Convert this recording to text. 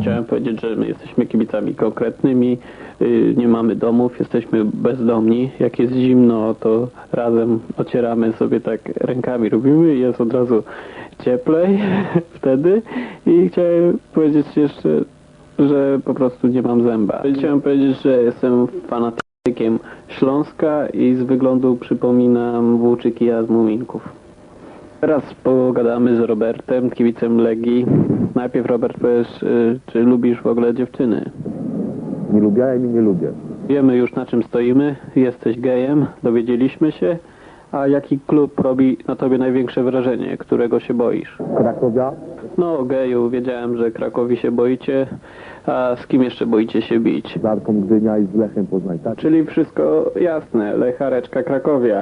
Chciałem powiedzieć, że my jesteśmy kibicami konkretnymi, y, nie mamy domów, jesteśmy bezdomni. Jak jest zimno, to razem ocieramy sobie tak rękami, robimy i jest od razu cieplej wtedy. I chciałem powiedzieć jeszcze, że po prostu nie mam zęba. Chciałem powiedzieć, że jestem fanatykiem Śląska i z wyglądu przypominam Włóczykija z Muminków. Teraz pogadamy z Robertem, kibicem Legii. Najpierw Robert powiesz, y, czy lubisz w ogóle dziewczyny? Nie lubiałem i nie lubię. Wiemy już na czym stoimy, jesteś gejem, dowiedzieliśmy się. A jaki klub robi na tobie największe wrażenie, którego się boisz? Krakowia? No geju, wiedziałem, że Krakowi się boicie, a z kim jeszcze boicie się bić? z Arką Gdynia i z Lechem Poznań. Tak? Czyli wszystko jasne, Lechareczka Krakowia.